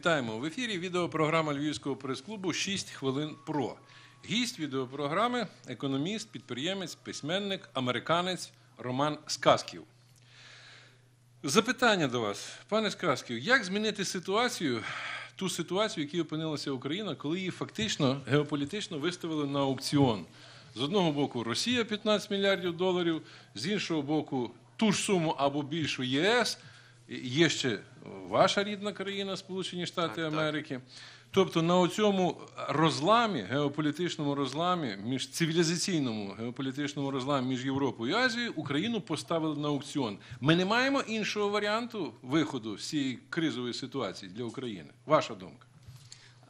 Вітаємо в ефірі. Відеопрограма Львівського прес-клубу «6 хвилин про. Гість відеопрограми економіст, підприємець, письменник, американець Роман Сказків. Запитання до вас, пане Сказків, як змінити ситуацію, ту ситуацію, в якій опинилася Україна, коли її фактично геополітично виставили на аукціон? З одного боку, Росія 15 мільярдів доларів, з іншого боку, ту ж суму або більшу ЄС. Є ще ваша рідна країна, Сполучені Штати Так, так. Америки. Тобто на цьому розламі, геополітичному розламі, між цивілізаційному геополітичному розламі між Європою і Азією Україну поставили на аукціон. Ми не маємо іншого варіанту виходу з цієї кризової ситуації для України. Ваша думка?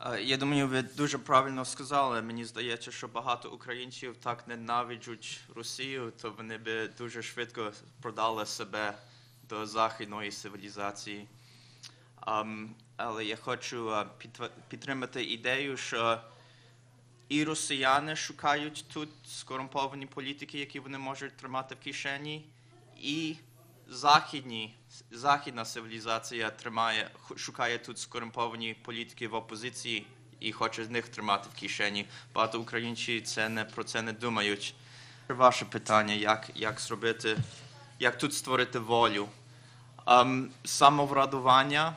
Е, Я думаю, ви дуже правильно сказали. Мені здається, що багато українців так ненавиджуть Росію, то вони би дуже швидко продали себе до західної цивілізації. Але я хочу підтримати ідею, що і росіяни шукають тут скорумповані політики, які вони можуть тримати в кишені, і західні, західна цивілізація тримає, шукає тут скорумповані політики в опозиції і хоче з них тримати в кишені. Багато українців це не про це не думають. Ваше питання, як, як зробити, як тут створити волю? Ем, самоврадування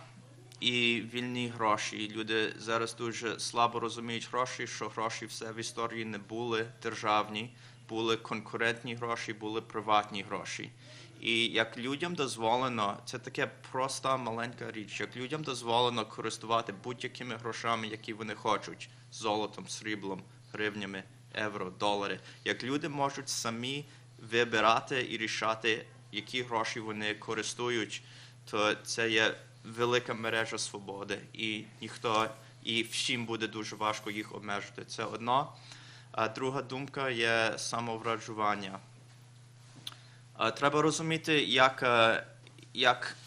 і вільні гроші. Люди зараз дуже слабо розуміють гроші, що гроші все в історії не були державні, були конкурентні гроші, були приватні гроші. І як людям дозволено, це таке проста маленька річ, як людям дозволено користувати будь-якими грошами, які вони хочуть, золотом, сріблом, гривнями, євро, долари. Як люди можуть самі вибирати і рішати, які гроші вони користують, то це є велика мережа свободи, і ніхто і всім буде дуже важко їх обмежити. Це одно. А друга думка є самовраджування. Треба розуміти, як, е, як,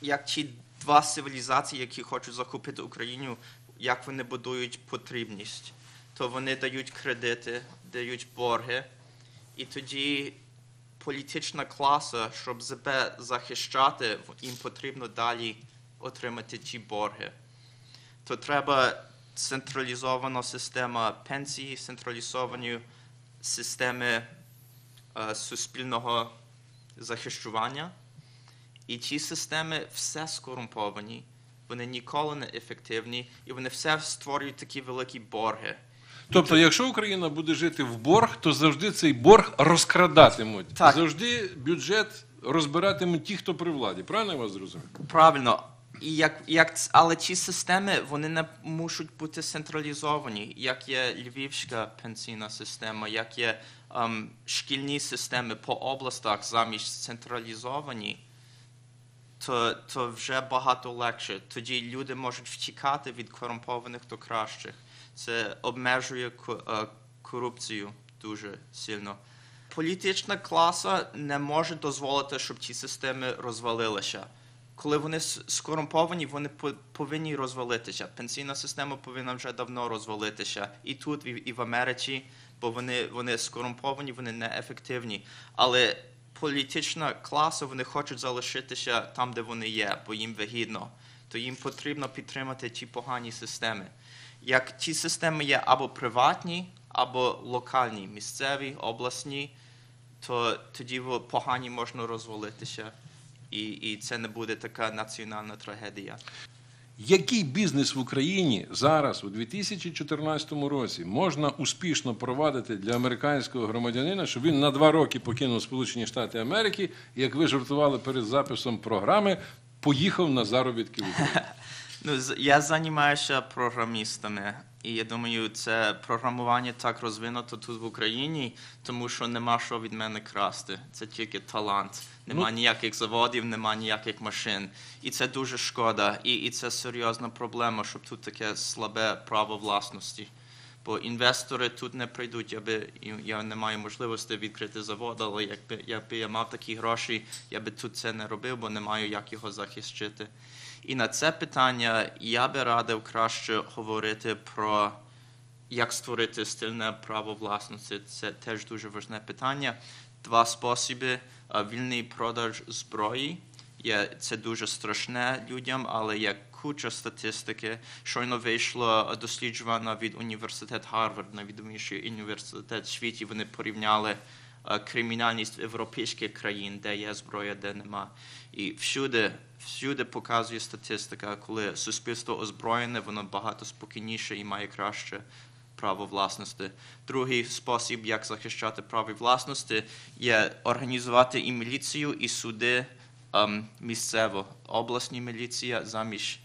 як ті два цивілізації, які хочуть захопити Україну, як вони будують потрібність. То вони дають кредити, дають борги, і тоді політична класа, щоб себе захищати, їм потрібно далі отримати ті борги. То треба централізована система пенсії, централізовані системи е, суспільного захищування. І ці системи все скорумповані, вони ніколи не ефективні, і вони все створюють такі великі борги. Тобто, якщо Україна буде жити в борг, то завжди цей борг розкрадатимуть. Так. Завжди бюджет розбиратимуть ті, хто при владі. Правильно я вас зрозумів? Правильно. І як, як, але ці системи вони не мушуть бути централізовані, як є львівська пенсійна система, як є ем, шкільні системи по областях замість централізовані, то, то вже багато легше. Тоді люди можуть втікати від корумпованих до кращих. Це обмежує е, корупцію дуже сильно. Політична класа не може дозволити, щоб ці системи розвалилися. Коли вони скорумповані, вони повинні розвалитися. Пенсійна система повинна вже давно розвалитися. І тут, і, в Америці, бо вони, вони скорумповані, вони неефективні. Але політична класа вони хочуть залишитися там, де вони є, бо їм вигідно. То їм потрібно підтримати ті погані системи. Як ті системи є або приватні, або локальні, місцеві, обласні, то тоді в- погані можна розвалитися. І, і це не буде така національна трагедія. Який бізнес в Україні зараз, у 2014 році, можна успішно провадити для американського громадянина, щоб він на два роки покинув Сполучені Штати Америки, як ви жартували перед записом програми, поїхав на заробітки в Україну? Ну, я займаюся програмістами, і я думаю, це програмування так розвинуто тут в Україні, тому що нема що від мене красти. Це тільки талант. Нема Ну- ніяких заводів, нема ніяких машин. І це дуже шкода. І, і це серйозна проблема, щоб тут таке слабе право власності. Бо інвестори тут не прийдуть, я би я не маю можливості відкрити завод, але якби, якби я мав такі гроші, я би тут це не робив, бо не маю як його захищити. І на це питання я би радив краще говорити про як створити стильне право власності. Це теж дуже важне питання. Два способи: вільний продаж зброї. Є, це дуже страшне людям, але як куча статистики. Щойно вийшло дослідження від університет Гарвард, найвідоміший університет в світі. Вони порівняли е, кримінальність європейських країн, де є зброя, де нема. І всюди, всюди показує статистика, коли суспільство озброєне, воно багато спокійніше і має краще право власності. Другий спосіб, як захищати право власності, є організувати і міліцію, і суди місцево. Обласні міліція замість,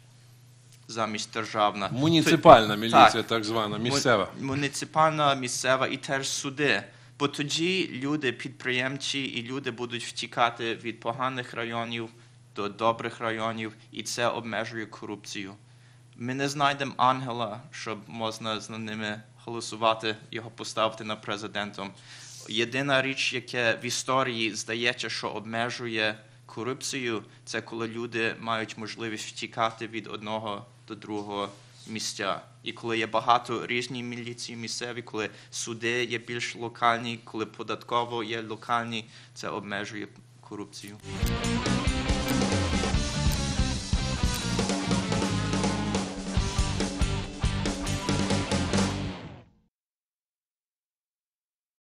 замість державна. Муніципальна міліція, Так. так звана, місцева. Муніципальна, місцева і теж суди. Бо тоді люди, підприємці і люди будуть втікати від поганих районів до добрих районів, і це обмежує корупцію. Ми не знайдемо ангела, щоб можна з ними голосувати, його поставити на президентом. Єдина річ, яке в історії здається, що обмежує корупцію, це коли люди мають можливість втікати від одного до другого місця. І коли є багато різні міліції місцеві, коли суди є більш локальні, коли податково є локальні, це обмежує корупцію.